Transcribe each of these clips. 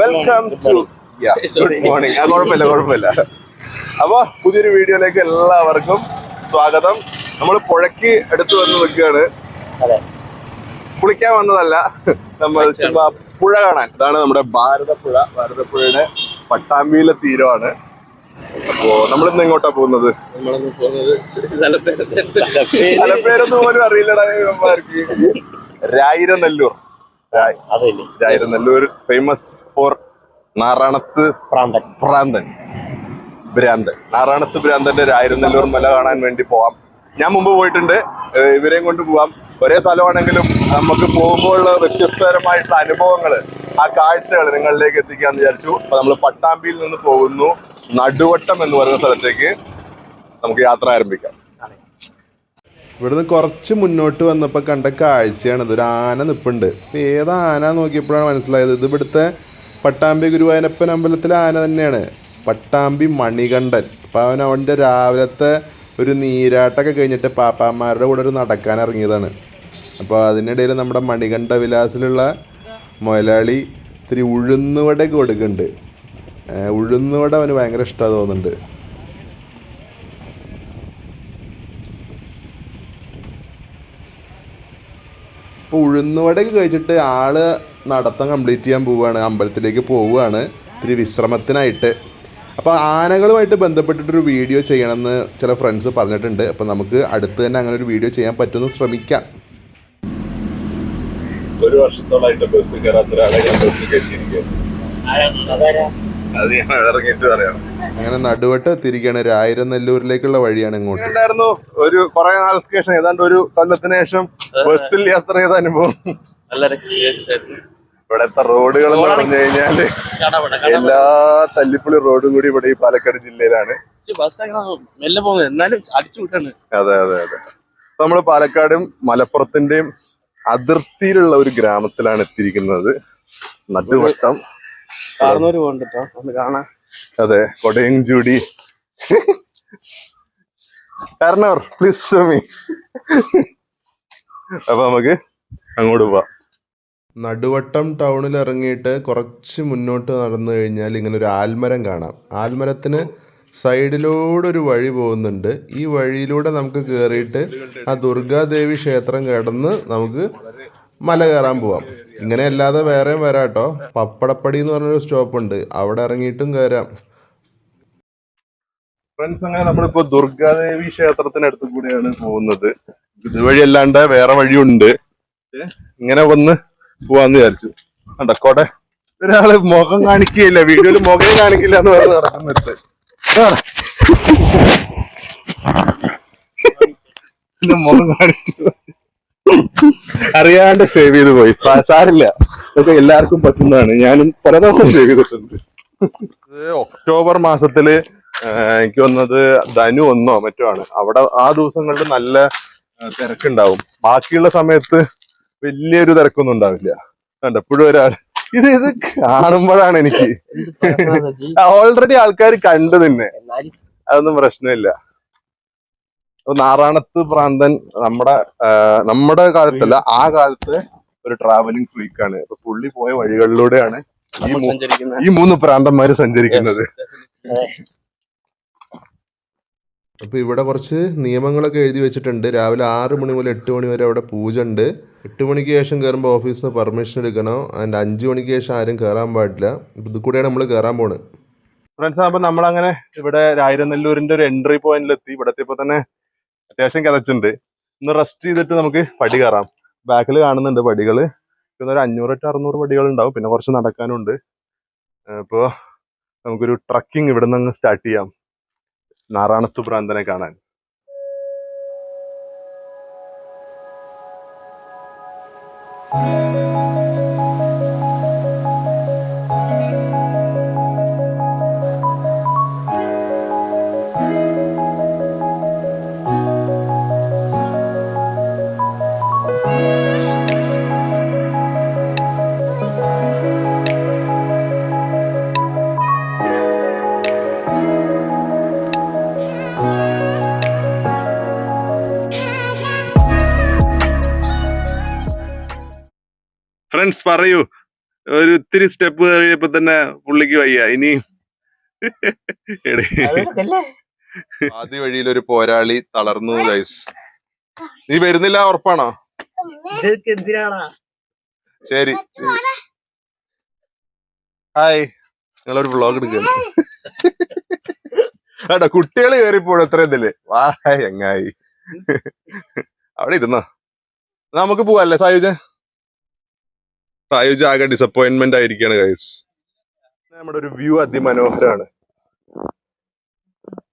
Welcome to good morning ആ കുഴപ്പമില്ല കുഴപ്പമില്ല. അപ്പൊ പുതിയൊരു വീഡിയോയിലേക്ക് എല്ലാവർക്കും സ്വാഗതം. നമ്മൾ പുഴയ്ക്ക് അടുത്ത് വന്ന് നിൽക്കുകയാണ്. അതെ. കുളിക്കാൻ വന്നതല്ല. നമ്മൾ ചുമ്മാ പുഴ കാണാൻ. ഇതാണ് നമ്മുടെ ഭാരതപ്പുഴ. ഭാരതപ്പുഴയുടെ പട്ടാമ്പിയിലെ തീരമാണ്. അപ്പോ നമ്മളിന്ന് എങ്ങോട്ടാ പോകുന്നത്? സ്ഥലപ്പേരൊന്നും പോലും അറിയില്ലടാ. രായിരനെല്ലൂർ. രായ്. അതില്ലേ രായിരനെല്ലൂർ ഫേമസ് ഫോർ നാറാണത്ത് പ്രാന്തൻ ഭ്രാന്തൻ. ഭ്രാന്തൻ. നാറാണത്ത് ഭ്രാന്തന്റെ രായിരനെല്ലൂർ മല കാണാൻ വേണ്ടി പോവാം. ഞാൻ മുമ്പ് പോയിട്ടുണ്ട്. ഇവരെയും കൊണ്ട് പോവാം. ഒരേ സ്ഥലമാണെങ്കിലും നമുക്ക് പോകുമ്പോഴുള്ള വ്യത്യസ്തപരമായിട്ടുള്ള അനുഭവങ്ങൾ ആ കാഴ്ചകൾ നിങ്ങളിലേക്ക് എത്തിക്കാന്ന് വിചാരിച്ചു. അപ്പൊ നമ്മൾ പട്ടാമ്പിയിൽ നിന്ന് പോകുന്നു. നടുവട്ടം എന്ന് പറയുന്ന സ്ഥലത്തേക്ക് നമുക്ക് യാത്ര ആരംഭിക്കാം. ഇവിടുന്ന് കുറച്ച് മുന്നോട്ട് വന്നപ്പോൾ കണ്ട കാഴ്ചയാണ് ഇത്. ഒരു ആന നിപ്പുണ്ട്. ഇപ്പം ഏത് ആന നോക്കിയപ്പോഴാണ് മനസ്സിലായത്? ഇത് ഇവിടുത്തെ പട്ടാമ്പി ഗുരുവായൂരപ്പൻ അമ്പലത്തിലെ ആന തന്നെയാണ്. പട്ടാമ്പി മണികണ്ഠൻ. അപ്പോൾ അവൻ അവന്റെ രാവിലത്തെ ഒരു നീരാട്ടൊക്കെ കഴിഞ്ഞിട്ട് പാപ്പാന്മാരുടെ കൂടെ ഒരു നടക്കാൻ ഇറങ്ങിയതാണ്. അപ്പോൾ അതിനിടയിൽ നമ്മുടെ മണികണ്ഠ വിലാസിലുള്ള മുതലാളി ഇത്തിരി ഉഴുന്നുവടയൊക്കെ കൊടുക്കുന്നുണ്ട്. ഉഴുന്നുവട അവന് ഭയങ്കര ഇഷ്ടമാണ് തോന്നുന്നുണ്ട്. ഇപ്പോൾ ഉഴുന്നുവടയൊക്കെ കഴിച്ചിട്ട് ആൾ നടത്തം കംപ്ലീറ്റ് ചെയ്യാൻ പോവുകയാണ്. അമ്പലത്തിലേക്ക് പോവുകയാണ്. ഇത്തിരി വിശ്രമത്തിനായിട്ട്. അപ്പോൾ ആനകളുമായിട്ട് ബന്ധപ്പെട്ടിട്ടൊരു വീഡിയോ ചെയ്യണമെന്ന് ചില ഫ്രണ്ട്സ് പറഞ്ഞിട്ടുണ്ട്. അപ്പോൾ നമുക്ക് അടുത്ത് തന്നെ അങ്ങനെ ഒരു വീഡിയോ ചെയ്യാൻ പറ്റുമെന്ന് ശ്രമിക്കാം. ഒരു വർഷത്തോളായിട്ട് ബസ് കയറാത്ത ഒരാളെ ഞാൻ ബസ് അതാരാ അത് ഞാൻ ഇറങ്ങിയിട്ട് പറയാം. അങ്ങനെ നടുവട്ട് райയർ നെല്ലൂരിലേക്കുള്ള വഴിയാണ് ഇങ്ങോട്ട്. ഉണ്ടായിരുന്നു ഒരു കുറെ നാൾക്ക് ശേഷം ഏതാണ്ട് ഒരു കൊല്ലത്തിന് ശേഷം ബസ്സിൽ യാത്ര ചെയ്ത അനുഭവം. ഇവിടത്തെ എക്സ്പീരിയൻസ് ആയിരുന്നു. ഇവിടുത്തെ റോഡുകൾ എന്ന് പറഞ്ഞു കഴിഞ്ഞാൽ എല്ലാ തല്ലിപ്പുള്ളി റോഡും കൂടി ഇവിടെ ഈ പാലക്കാട് ജില്ലയിലാണ്. അതെ അതെ അതെ. നമ്മൾ നമ്മൾ പാലക്കാടും മലപ്പുറത്തിന്റെയും അതിർത്തിയിലുള്ള ഒരു ഗ്രാമത്തിലാണ് എത്തിയിരിക്കുന്നത്. നടുവട്ടം. കാണാൻ അതെ കൊടയും ജൂഡി കാരണവർ പ്ലീസ് ഷോ അപ്പൊ നമുക്ക് അങ്ങോട്ട് പോവാം. നടുവട്ടം ടൗണിൽ ഇറങ്ങിയിട്ട് കുറച്ച് മുന്നോട്ട് നടന്നു കഴിഞ്ഞാൽ ഇങ്ങനെ ഒരു ആൽമരം കാണാം. ആൽമരത്തിന് സൈഡിലൂടെ ഒരു വഴി പോകുന്നുണ്ട്. ഈ വഴിയിലൂടെ നമുക്ക് കയറിയിട്ട് ആ ദുർഗാദേവി ക്ഷേത്രം കടന്ന് നമുക്ക് മല കയറാൻ പോവാം. ഇങ്ങനെ അല്ലാതെ വേറെ വരാം കേട്ടോ പപ്പടപ്പടി എന്ന് പറഞ്ഞൊരു സ്റ്റോപ്പ് ഉണ്ട് അവിടെ ഇറങ്ങിയിട്ടും കയറാം ഫ്രണ്ട്സ് അങ്ങനെ നമ്മളിപ്പോ ദുർഗാദേവി ക്ഷേത്രത്തിനടുത്ത് കൂടെയാണ് പോകുന്നത്. ഇതുവഴി അല്ലാണ്ട് വേറെ വഴിയുണ്ട്. ഇങ്ങനെ വന്ന് പോവാന്ന് വിചാരിച്ചു. കണ്ടോ കോട്ടെ ഒരാൾ മുഖം കാണിക്കുകയില്ല. വീഡിയോയിൽ മുഖം കാണിക്കില്ല എന്ന് പറഞ്ഞ് നടക്കുന്നിട്ട് മുഖം കാണിച്ചു അറിയാണ്ട് സേവ് ചെയ്ത് പോയി. സാരില്ല. ഇതൊക്കെ എല്ലാവർക്കും പറ്റുന്നതാണ്. ഞാനും പലതവണ സേവ് ചെയ്തിട്ടുണ്ട്. ഒക്ടോബർ മാസത്തിൽ എനിക്ക് വന്നത് ധനു ഒന്നോ മറ്റോ ആണ്. അവിടെ ആ ദിവസങ്ങളിൽ നല്ല തിരക്കുണ്ടാവും. ബാക്കിയുള്ള സമയത്ത് വലിയൊരു തിരക്കൊന്നും ഉണ്ടാവില്ല. കണ്ട? എപ്പോഴും ഒരാൾ ഇത് ഇത് കാണുമ്പോഴാണ് എനിക്ക്. ഓൾറെഡി ആൾക്കാർ കണ്ടു തന്നെ അതൊന്നും പ്രശ്നമില്ല. നാറാണത്ത് പ്രാന്തൻ നമ്മുടെ നമ്മുടെ കാലത്തല്ല ആ കാലത്ത് ഒരു ട്രാവലിംഗ് ഫ്രീക്കാണ് അപ്പൊ പുള്ളി പോയ വഴികളിലൂടെയാണ് ഈ മൂന്ന് പ്രാന്തന്മാര് സഞ്ചരിക്കുന്നത്. അപ്പൊ ഇവിടെ കുറച്ച് നിയമങ്ങളൊക്കെ എഴുതി വെച്ചിട്ടുണ്ട്. രാവിലെ ആറ് മണി മുതൽ എട്ട് മണി വരെ അവിടെ പൂജ ഉണ്ട്. എട്ട് മണിക്ക് ശേഷം കയറുമ്പോൾ ഓഫീസിൽ നിന്ന് പെർമിഷൻ എടുക്കണം. ആൻഡ് അഞ്ച് മണിക്ക് ശേഷം ആരും കയറാൻ പാടില്ല. ഇപ്പൊ ഇത് കൂടെയാണ് നമ്മൾ കയറാൻ പോണത്. ഫ്രണ്ട്സ് അപ്പൊ നമ്മളങ്ങനെ ഇവിടെ രായിരനെല്ലൂരിന്റെ ഒരു എൻട്രി പോയിന്റിൽ എത്തി ഇവിടെ എത്തിയപ്പോ തന്നെ അത്യാവശ്യം കിതച്ചുണ്ട്. ഒന്ന് റെസ്റ്റ് ചെയ്തിട്ട് നമുക്ക് പടി കയറാം. ബാക്കിൽ കാണുന്നുണ്ട് പടികൾ പിന്നെ ഒരു അഞ്ഞൂറ് ടു അറുന്നൂറ് പടികൾ ഉണ്ടാവും. പിന്നെ കുറച്ച് നടക്കാനുണ്ട്. അപ്പോൾ നമുക്കൊരു ട്രക്കിംഗ് ഇവിടെ നിന്ന് സ്റ്റാർട്ട് ചെയ്യാം. നാറാണത്ത് പ്രാന്തനെ കാണാൻ. ഫ്രണ്ട്സ് പറയൂ. ഒരു ഇത്തിരി സ്റ്റെപ്പ് കയറിയപ്പോ തന്നെ പുള്ളിക്ക് വയ്യ. ഇനി ആദ്യ വഴിയിൽ ഒരു പോരാളി തളർന്നു ഗൈസ് നീ വരുന്നില്ല ഉറപ്പാണോ? ശരി. ഹായ് നിങ്ങളൊരു വ്ളോഗ് എടുക്കുന്നു ആടാ കുട്ടികൾ കയറിപ്പോഴും എത്ര ഇതിൽ. വാ എങ്ങായി. അവിടെ ഇരുന്നോ? നമുക്ക് പോവാല്ലേ സായുജ സായുജ ആകെ ഡിസപ്പോയിന്റ്മെന്റ് ആയിരിക്കാണ് ഗൈസ് നമ്മുടെ ഒരു വ്യൂ അതിമനോഹരമാണ്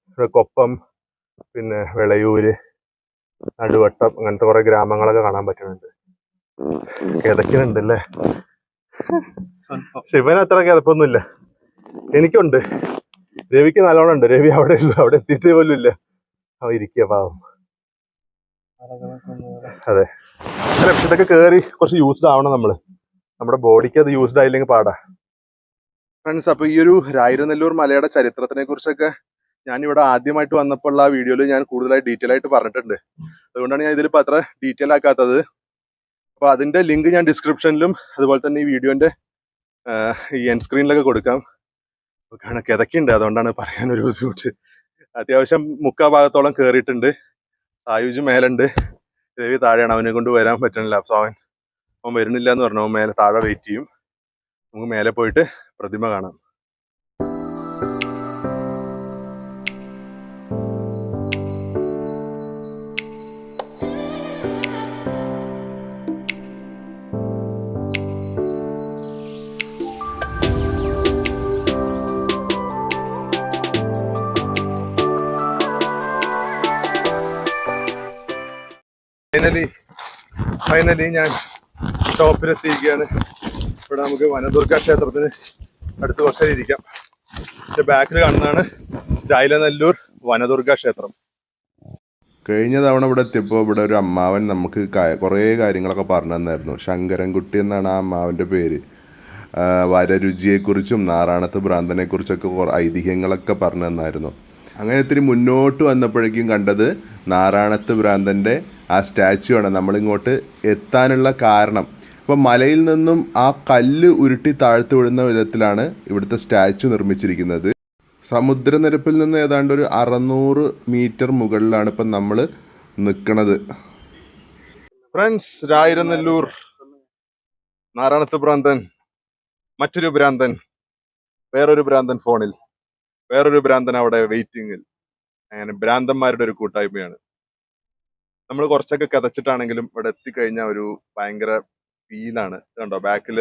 ഇവിടെ കൊപ്പം പിന്നെ വിളയൂര് നടുവട്ടം അങ്ങനത്തെ കുറെ ഗ്രാമങ്ങളൊക്കെ കാണാൻ പറ്റുന്നുണ്ട്. കിതക്കുന്നുണ്ട് അല്ലേ ശിവൻ അത്ര കിതപ്പൊന്നുമില്ല. എനിക്കുണ്ട്. രവിക്ക് നല്ലോണം ഉണ്ട് രവി അവിടെ ഇല്ല. അവിടെ എത്തിയിട്ട് പോലും ഇല്ല. അവ ഇരിക്കുക പാവം. അതെ. പക്ഷെ ഇതൊക്കെ കേറി കുറച്ച് യൂസ്ഡ് ആവണം നമ്മൾ. നമ്മുടെ ബോഡിക്ക് അത് യൂസ്ഡ് ആയില്ലെങ്കിൽ പാടാ. ഫ്രണ്ട്സ് അപ്പൊ ഈ ഒരു രായിരനെല്ലൂർ മലയുടെ ചരിത്രത്തിനെ കുറിച്ചൊക്കെ ഞാൻ ഇവിടെ ആദ്യമായിട്ട് വന്നപ്പോൾ ആ വീഡിയോയിൽ ഞാൻ കൂടുതലായി ഡീറ്റെയിൽ ആയിട്ട് പറഞ്ഞിട്ടുണ്ട്. അതുകൊണ്ടാണ് ഞാൻ ഇതിലിപ്പോ അത്ര ഡീറ്റെയിൽ ആക്കാത്തത്. അപ്പൊ അതിന്റെ ലിങ്ക് ഞാൻ ഡിസ്ക്രിപ്ഷനിലും അതുപോലെ തന്നെ ഈ വീഡിയോന്റെ ഈ എൻ സ്ക്രീനിലൊക്കെ കൊടുക്കാം. കാരണം കിതക്കുണ്ട് അതുകൊണ്ടാണ് പറയാൻ ഒരു ബുദ്ധിമുട്ട്. അത്യാവശ്യം മുക്കാ ഭാഗത്തോളം കയറിയിട്ടുണ്ട് സായുജ് മേലുണ്ട്. രവി താഴെയാണ്. അവനെ കൊണ്ട് വരാൻ പറ്റണില്ല. അപ്പൊ അവൻ അവൻ വരുന്നില്ല എന്ന് പറഞ്ഞു മേലെ താഴെ വെയിറ്റ് ചെയ്യും. നമുക്ക് മേലെ പോയിട്ട് പ്രതിമ കാണാം. ഫൈനലി ഫൈനലി ഞാൻ ടോപ്പിലെത്തിയിരിക്കുകയാണ് ഇവിടെ നമുക്ക് വനദുർഗ ക്ഷേത്രത്തിന് അടുത്ത വർഷം ഇരിക്കാം. പക്ഷെ ബാക്കിൽ കാണുന്നതാണ് രായിലനല്ലൂർ വനദുർഗ ക്ഷേത്രം. കഴിഞ്ഞ തവണ ഇവിടെ എത്തിയപ്പോൾ ഇവിടെ ഒരു അമ്മാവൻ നമുക്ക് കുറേ കാര്യങ്ങളൊക്കെ പറഞ്ഞു തന്നായിരുന്നു. ശങ്കരൻകുട്ടി എന്നാണ് ആ അമ്മാവന്റെ പേര്. വരരുചിയെക്കുറിച്ചും നാറാണത്ത് ഭ്രാന്തനെക്കുറിച്ചൊക്കെ കുറേ ഐതിഹ്യങ്ങളൊക്കെ പറഞ്ഞു തന്നായിരുന്നു. അങ്ങനെ ഇത്തിരി മുന്നോട്ട് വന്നപ്പോഴേക്കും കണ്ടത് നാറാണത്ത് ഭ്രാന്തന്റെ ആ സ്റ്റാച്ചു ആണ്. നമ്മളിങ്ങോട്ട് എത്താനുള്ള കാരണം അപ്പോൾ മലയിൽ നിന്നും ആ കല്ല് ഉരുട്ടി താഴ്ത്തു വിടുന്ന വിധത്തിലാണ് ഇവിടുത്തെ സ്റ്റാച്ചു നിർമ്മിച്ചിരിക്കുന്നത്. സമുദ്രനിരപ്പിൽ നിന്ന് ഏതാണ്ട് ഒരു അറുന്നൂറ് മീറ്റർ മുകളിലാണ് ഇപ്പം നമ്മൾ നിൽക്കുന്നത് ഫ്രണ്ട്സ് രായിരനെല്ലൂർ നാരായണത്ത് ഭ്രാന്തൻ മറ്റൊരു ഭ്രാന്തൻ വേറൊരു ഭ്രാന്തൻ ഫോണിൽ വേറൊരു ഭ്രാന്തൻ അവിടെ വെയിറ്റിങ്ങിൽ. അങ്ങനെ ഭ്രാന്തന്മാരുടെ ഒരു കൂട്ടായ്മയാണ്. നമ്മൾ കുറച്ചൊക്കെ കഥച്ചിട്ടാണെങ്കിലും ഇവിടെ എത്തിക്കഴിഞ്ഞാൽ ഒരു ഭയങ്കര ഫീലാണ് കണ്ടോ? ബാക്കിൽ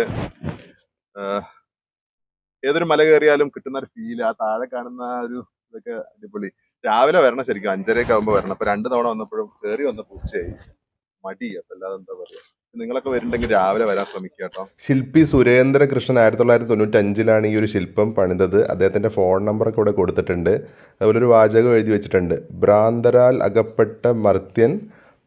ഏതൊരു മല കയറിയാലും കിട്ടുന്ന ഒരു ഫീൽ ആ താഴെ കാണുന്ന ഒരു ഇതൊക്കെ അടിപൊളി. രാവിലെ വരണം ശരിക്കും. അഞ്ചരയൊക്കെ ആകുമ്പോൾ വരണം. അപ്പൊ രണ്ട് തവണ വന്നപ്പോഴും കയറി വന്ന പൂച്ചയായി. മടി അതല്ലാതെ എന്താ പറയുക നിങ്ങളൊക്കെ വരുന്നുണ്ടെങ്കിൽ രാവിലെ വരാൻ ശ്രമിക്കുക കേട്ടോ. ശില്പി സുരേന്ദ്രകൃഷ്ണൻ ആയിരത്തി തൊള്ളായിരത്തി തൊണ്ണൂറ്റഞ്ചിലാണ് ഈ ഒരു ശില്പം പണിതത്. അദ്ദേഹത്തിന്റെ ഫോൺ നമ്പറൊക്കെ ഇവിടെ കൊടുത്തിട്ടുണ്ട്. അതുപോലെ ഒരു വാചകം എഴുതി വെച്ചിട്ടുണ്ട്. ഭ്രാന്തരാൽ അകപ്പെട്ട മർത്യൻ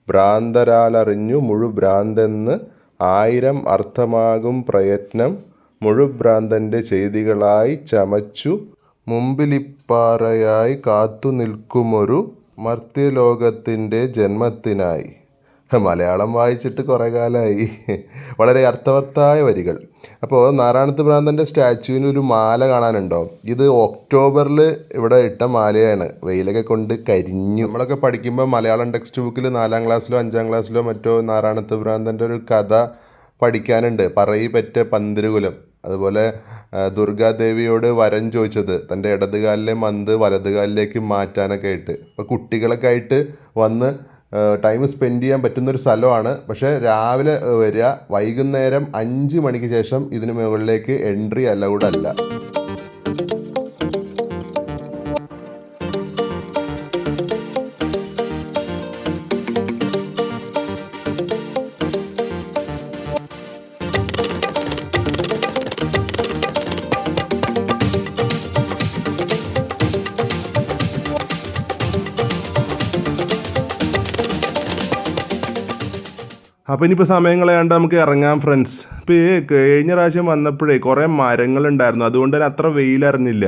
ഭ്രാന്തരാലറിഞ്ഞു മുഴുഭ്രാന്തെന്ന് ആയിരം അർത്ഥമാകും പ്രയത്നം മുഴുഭ്രാന്തന്റെ ചെയ്തികളായി ചമച്ചു. മുമ്പിലിപ്പാറയായി കാത്തു നിൽക്കുമൊരു മർത്യലോകത്തിന്റെ ജന്മത്തിനായി. മലയാളം വായിച്ചിട്ട് കുറേ കാലമായി വളരെ അർത്ഥവത്തായ വരികൾ. അപ്പോൾ നാരായണത്ത് ഭ്രാന്തന്റെ സ്റ്റാച്ചുവിന് ഒരു മാല കാണാനുണ്ടോ? ഇത് ഒക്ടോബറിൽ ഇവിടെ ഇട്ട മാലയാണ്. വെയിലൊക്കെ കൊണ്ട് കരിഞ്ഞു. നമ്മളൊക്കെ പഠിക്കുമ്പോൾ മലയാളം ടെക്സ്റ്റ് ബുക്കിൽ നാലാം ക്ലാസ്സിലോ അഞ്ചാം ക്ലാസ്സിലോ മറ്റോ നാരായണത്ത് ഭ്രാന്തന്റെ ഒരു കഥ പഠിക്കാനുണ്ട്. പറയി പറ്റ പന്തിരുകുലം. അതുപോലെ ദുർഗാദേവിയോട് വരം ചോദിച്ചത് തന്റെ ഇടതുകാലിലെ മന്ത് വലതുകാലിലേക്ക് മാറ്റാനൊക്കെ ആയിട്ട്. അപ്പോൾ കുട്ടികളൊക്കെ ആയിട്ട് വന്ന് ടൈം സ്പെൻഡ് ചെയ്യാൻ പറ്റുന്ന ഒരു സ്ഥലമാണ്. പക്ഷേ രാവിലെ വരിക വൈകുന്നേരം അഞ്ച് മണിക്ക് ശേഷം ഇതിന് മുകളിലേക്ക് എൻട്രി അലൗഡ് അല്ല. അപ്പം ഇനിയിപ്പോൾ സമയം കളയാണ്ട് നമുക്ക് ഇറങ്ങാം ഫ്രണ്ട്സ് ഇപ്പോൾ ഈ കഴിഞ്ഞ പ്രാവശ്യം വന്നപ്പോഴേ കുറേ മരങ്ങളുണ്ടായിരുന്നു. അതുകൊണ്ട് തന്നെ അത്ര വെയിലറിഞ്ഞില്ല.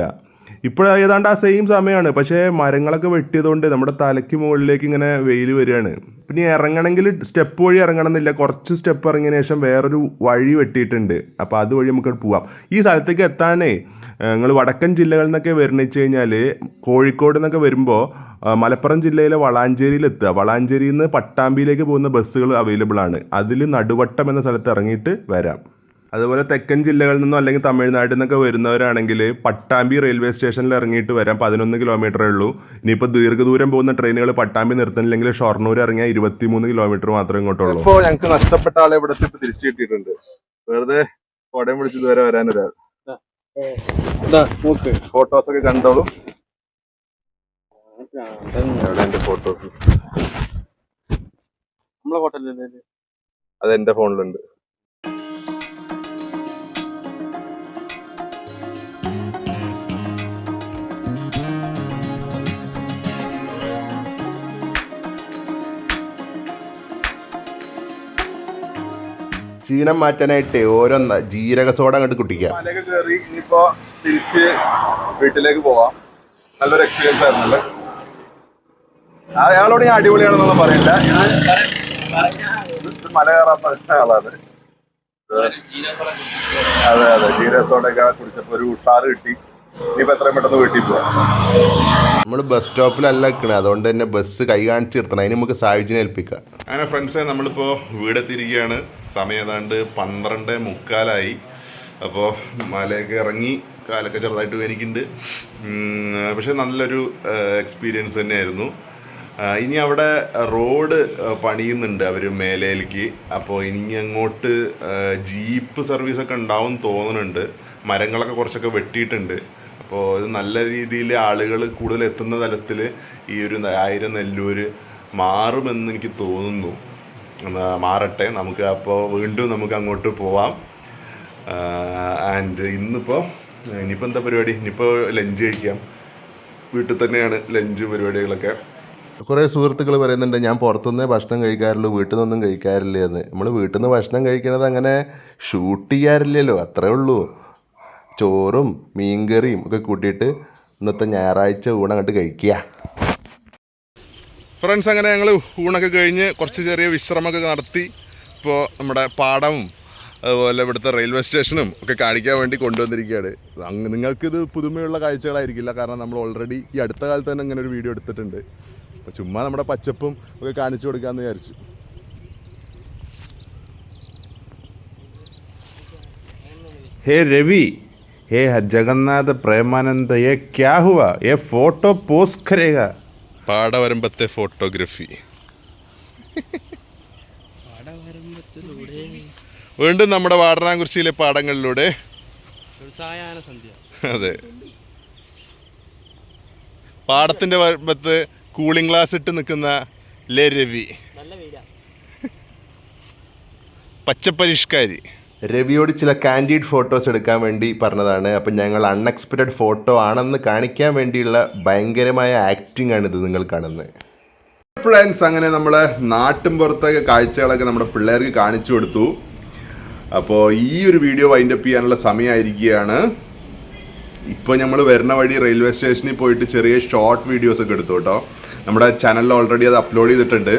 ഇപ്പോൾ ഏതാണ്ട് ആ സെയിം സമയമാണ് പക്ഷേ മരങ്ങളൊക്കെ വെട്ടിയതുകൊണ്ട് നമ്മുടെ തലയ്ക്ക് മുകളിലേക്ക് ഇങ്ങനെ വെയിൽ വരികയാണ്. പിന്നെ ഇറങ്ങണമെങ്കിൽ സ്റ്റെപ്പ് വഴി ഇറങ്ങണം എന്നില്ല കുറച്ച് സ്റ്റെപ്പ് ഇറങ്ങിയതിന് ശേഷം വേറൊരു വഴി വെട്ടിയിട്ടുണ്ട്. അപ്പോൾ അതുവഴി നമുക്ക് പോവാം. ഈ സ്ഥലത്തേക്ക് എത്താനേ നിങ്ങൾ വടക്കൻ ജില്ലകളിൽ നിന്നൊക്കെ വരുന്ന വെച്ച് കഴിഞ്ഞാൽ കോഴിക്കോട് നിന്നൊക്കെ വരുമ്പോൾ മലപ്പുറം ജില്ലയിലെ വളാഞ്ചേരിയിൽ എത്തുക. വളാഞ്ചേരിയിൽ നിന്ന് പട്ടാമ്പിയിലേക്ക് പോകുന്ന ബസ്സുകൾ അവൈലബിൾ ആണ്. അതിൽ നടുവട്ടം എന്ന സ്ഥലത്ത് ഇറങ്ങിയിട്ട് വരാം. അതുപോലെ തെക്കൻ ജില്ലകളിൽ നിന്നോ അല്ലെങ്കിൽ തമിഴ്നാട്ടിൽ നിന്നൊക്കെ വരുന്നവരാണെങ്കിൽ പട്ടാമ്പി റെയിൽവേ സ്റ്റേഷനിൽ ഇറങ്ങിയിട്ട് വരാം. പതിനൊന്ന് കിലോമീറ്ററേ ഉള്ളൂ. ഇനിയിപ്പോൾ ദീർഘദൂരം പോകുന്ന ട്രെയിനുകൾ പട്ടാമ്പി നിർത്തുന്നില്ലെങ്കിൽ ഷൊർണൂർ ഇറങ്ങിയാൽ ഇരുപത്തിമൂന്ന് കിലോമീറ്റർ മാത്രമേ ഇങ്ങോട്ടുള്ളൂ. ഇപ്പോ ഞങ്ങൾക്ക് നഷ്ടപ്പെട്ട ആളെ ഇവിടെ തിരിച്ചു കിട്ടിയിട്ടുണ്ട്. വെറുതെ കൊടയും പിടിച്ച് ഇതുവരെ വരാനൊരാൾ. നോക്ക്. ഫോട്ടോസ് ഒക്കെ കണ്ടോളൂ. എവിടെ ഫോട്ടോസ് നമ്മളെ ഹോട്ടലിലല്ലേ അത് എന്റെ ഫോണിലുണ്ട് ക്ഷീണം മാറ്റാനായിട്ട് ഓരോന്ന ജീരക സോഡ അങ്ങോട്ട് കുട്ടിക്കുക മലയൊക്കെ കയറി ഇനിയിപ്പോ തിരിച്ച് വീട്ടിലേക്ക് പോവാം. നല്ലൊരു എക്സ്പീരിയൻസ് ആയിരുന്നല്ലേ അയാളോട് ഞാൻ അടിപൊളിയാണെന്നൊന്നും പറയില്ല. മല കയറാത്ത ആളാണ്. അതെ അതെ. ജീരക ജീരസോടൊക്കെ കുടിച്ചപ്പോ ഒരു ഉഷാറ് കിട്ടി. ഇനിയിപ്പോ എത്രയും പെട്ടെന്ന് വീട്ടിൽ പോവാം. നമ്മൾ ബസ് സ്റ്റോപ്പിലല്ല നിൽക്കണേ അതുകൊണ്ട് തന്നെ ബസ് കൈ കാണിച്ച് നിർത്തണം. അതിന് നമുക്ക് സാഹചര്യം ഏൽപ്പിക്കാം. അങ്ങനെ ഫ്രണ്ട്സെ നമ്മളിപ്പോൾ വീടെത്തിരിക്കുകയാണ് സമയം ഏതാണ്ട് പന്ത്രണ്ട് മുക്കാലായി. അപ്പോൾ മലയൊക്കെ ഇറങ്ങി കാലൊക്കെ ചെറുതായിട്ട് വേനിക്കുന്നുണ്ട്. പക്ഷെ നല്ലൊരു എക്സ്പീരിയൻസ് തന്നെയായിരുന്നു. ഇനി അവിടെ റോഡ് പണിയുന്നുണ്ട് അവർ മേലേലേക്ക് അപ്പോൾ ഇനി അങ്ങോട്ട് ജീപ്പ് സർവീസൊക്കെ ഉണ്ടാവും തോന്നുന്നുണ്ട്. മരങ്ങളൊക്കെ കുറച്ചൊക്കെ വെട്ടിയിട്ടുണ്ട്. അപ്പോൾ ഇത് നല്ല രീതിയിൽ ആളുകൾ കൂടുതൽ എത്തുന്ന തലത്തിൽ ഈ ഒരു ആയിരം നെല്ലൂര് മാറുമെന്ന് എനിക്ക് തോന്നുന്നു. മാറട്ടെ. നമുക്ക് അപ്പോൾ വീണ്ടും നമുക്ക് അങ്ങോട്ട് പോവാം. ആൻഡ് ഇന്നിപ്പോൾ ഇനിയിപ്പോൾ എന്താ പരിപാടി? ഇനിയിപ്പോൾ ലഞ്ച് കഴിക്കാം. വീട്ടിൽ തന്നെയാണ് ലഞ്ച് പരിപാടികളൊക്കെ. കുറേ സുഹൃത്തുക്കൾ പറയുന്നുണ്ട് ഞാൻ പുറത്തുനിന്നേ ഭക്ഷണം കഴിക്കാറുള്ളൂ വീട്ടിൽ നിന്നൊന്നും കഴിക്കാറില്ല എന്ന്. നമ്മൾ വീട്ടിൽ നിന്ന് ഭക്ഷണം കഴിക്കണത് അങ്ങനെ ഷൂട്ട് ചെയ്യാറില്ലല്ലോ അത്രേ ഉള്ളൂ. ചോറും മീൻകറിയും ഒക്കെ കൂട്ടിയിട്ട് ഇന്നത്തെ ഞായറാഴ്ച ഊണങ്ങോട്ട് കഴിക്കുക. ഫ്രണ്ട്സ് അങ്ങനെ ഞങ്ങൾ ഊണൊക്കെ കഴിഞ്ഞ് കുറച്ച് ചെറിയ വിശ്രമമൊക്കെ നടത്തി ഇപ്പോൾ നമ്മുടെ പാടവും അതുപോലെ ഇവിടുത്തെ റെയിൽവേ സ്റ്റേഷനും ഒക്കെ കാണിക്കാൻ വേണ്ടി കൊണ്ടുവന്നിരിക്കുകയാണ്. അങ്ങ് നിങ്ങൾക്കിത് പുതുമയുള്ള കാഴ്ചകളായിരിക്കില്ല കാരണം നമ്മൾ ഓൾറെഡി ഈ അടുത്ത കാലത്ത് തന്നെ ഇങ്ങനെ ഒരു വീഡിയോ എടുത്തിട്ടുണ്ട്. അപ്പോൾ ചുമ്മാ നമ്മുടെ പച്ചപ്പും ഒക്കെ കാണിച്ചു കൊടുക്കാമെന്ന് വിചാരിച്ചു. ഹേ രവി ഏ ജഗന്നാഥ പ്രേമാനന്ദ ഏ ക്യാ ഹുവ? ഏ ഫോട്ടോ പോസ്റ്റ് കരേക പാടവരമ്പത്തെ ഫോട്ടോഗ്രാഫി. വീണ്ടും നമ്മുടെ വാടനാംകുറിശ്ശിയിലെ പാടങ്ങളിലൂടെ അതെ. പാടത്തിന്റെ വരമ്പത്ത് കൂളിംഗ് ഗ്ലാസ് ഇട്ട് നിൽക്കുന്ന ലെ രവി. പച്ചപരിഷ്കാരി രവിയോട് ചില കാൻഡിഡ് ഫോട്ടോസ് എടുക്കാൻ വേണ്ടി പറഞ്ഞതാണ്. അപ്പം ഞങ്ങൾ അൺഎക്സ്പെക്റ്റഡ് ഫോട്ടോ ആണെന്ന് കാണിക്കാൻ വേണ്ടിയുള്ള ഭയങ്കരമായ ആക്ടിംഗ് ആണ് ഇത് നിങ്ങൾ കാണുന്നത്. ഫ്രണ്ട്സ് അങ്ങനെ നമ്മൾ നാട്ടിൻ പുറത്തൊക്കെ കാഴ്ചകളൊക്കെ നമ്മുടെ പിള്ളേർക്ക് കാണിച്ചു കൊടുത്തു. അപ്പോൾ ഈ ഒരു വീഡിയോ വൈൻഡപ്പ് ചെയ്യാനുള്ള സമയമായിരിക്കുകയാണ്. ഇപ്പോൾ നമ്മൾ വരുന്ന വഴി റെയിൽവേ സ്റ്റേഷനിൽ പോയിട്ട് ചെറിയ ഷോർട്ട് വീഡിയോസൊക്കെ എടുത്തു കേട്ടോ. നമ്മുടെ ചാനലിൽ ഓൾറെഡി അത് അപ്ലോഡ് ചെയ്തിട്ടുണ്ട്.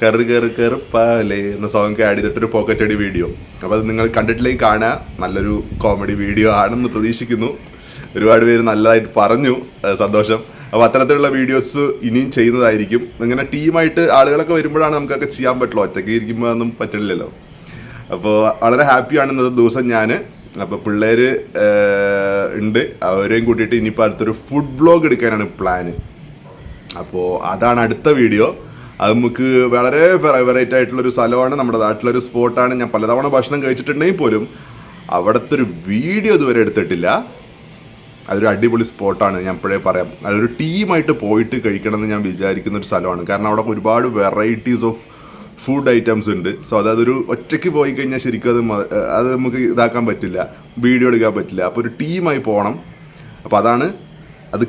കയറി കയറി കയറി പാലേ എന്ന സോങ് ആഡ് ചെയ്തിട്ടൊരു പോക്കറ്റ് അടി വീഡിയോ അപ്പോൾ അത് നിങ്ങൾ കണ്ടിട്ടില്ലെങ്കിൽ കാണുക. നല്ലൊരു കോമഡി വീഡിയോ ആണെന്ന് പ്രതീക്ഷിക്കുന്നു. ഒരുപാട് പേര് നല്ലതായിട്ട് പറഞ്ഞു. സന്തോഷം. അപ്പോൾ അത്തരത്തിലുള്ള വീഡിയോസ് ഇനിയും ചെയ്യുന്നതായിരിക്കും. ഇങ്ങനെ ടീമായിട്ട് ആളുകളൊക്കെ വരുമ്പോഴാണ് നമുക്കൊക്കെ ചെയ്യാൻ പറ്റുള്ളൂ. ഒറ്റയ്ക്ക് ഇരിക്കുമ്പോൾ ഒന്നും പറ്റില്ലല്ലോ. അപ്പോൾ വളരെ ഹാപ്പിയാണ് ഇന്നത്തെ ദിവസം ഞാൻ അപ്പോൾ പിള്ളേർ ഉണ്ട്. അവരെയും കൂട്ടിയിട്ട് ഇനിയിപ്പോൾ അടുത്തൊരു ഫുഡ് ബ്ലോഗ് എടുക്കാനാണ് പ്ലാന് അപ്പോൾ അതാണ് അടുത്ത വീഡിയോ അത് നമുക്ക് വളരെ ഫേവറേറ്റ് ആയിട്ടുള്ളൊരു സ്ഥലമാണ്. നമ്മുടെ നാട്ടിലൊരു സ്പോട്ടാണ്. ഞാൻ പലതവണ ഭക്ഷണം കഴിച്ചിട്ടുണ്ടെങ്കിൽ പോലും അവിടുത്തെ ഒരു വീഡിയോ ഇതുവരെ എടുത്തിട്ടില്ല. അതൊരു അടിപൊളി സ്പോട്ടാണ്. ഞാൻ ഇപ്പോഴേ പറയാം. അതൊരു ടീമായിട്ട് പോയിട്ട് കഴിക്കണം എന്ന് ഞാൻ വിചാരിക്കുന്ന ഒരു സ്ഥലമാണ്. കാരണം അവിടെ ഒരുപാട് വെറൈറ്റീസ് ഓഫ് ഫുഡ് ഐറ്റംസ് ഉണ്ട്. സോ അതൊരു ഒറ്റയ്ക്ക് പോയി കഴിഞ്ഞാൽ ശരിക്കും അത് അത് നമുക്ക് ഇതാക്കാൻ പറ്റില്ല. വീഡിയോ എടുക്കാൻ പറ്റില്ല. അപ്പോൾ ഒരു ടീമായി പോകണം അപ്പോൾ അതാണ് അത്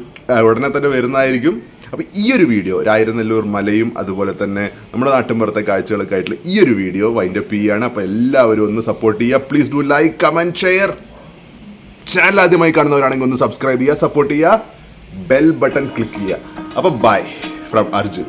ഉടനെ തന്നെ വരുന്നതായിരിക്കും. അപ്പോൾ ഈ ഒരു വീഡിയോ രായിരനെല്ലൂർ മലയും അതുപോലെ തന്നെ നമ്മുടെ നാട്ടിൻപുറത്തെ കാഴ്ചകളൊക്കെ ആയിട്ടുള്ള ഈ ഒരു വീഡിയോ വൈൻഡ് അപ്പ് ചെയ്യുകയാണ് അപ്പോൾ എല്ലാവരും ഒന്ന് സപ്പോർട്ട് ചെയ്യുക. Please do like comment share channel ആദ്യമായി കാണുന്നവരാണെങ്കിൽ ഒന്ന് സബ്സ്ക്രൈബ് ചെയ്യുക സപ്പോർട്ട് ചെയ്യുക. ബെൽ ബട്ടൺ ക്ലിക്ക് ചെയ്യുക. അപ്പോൾ ബൈ ഫ്രം അർജുൻ.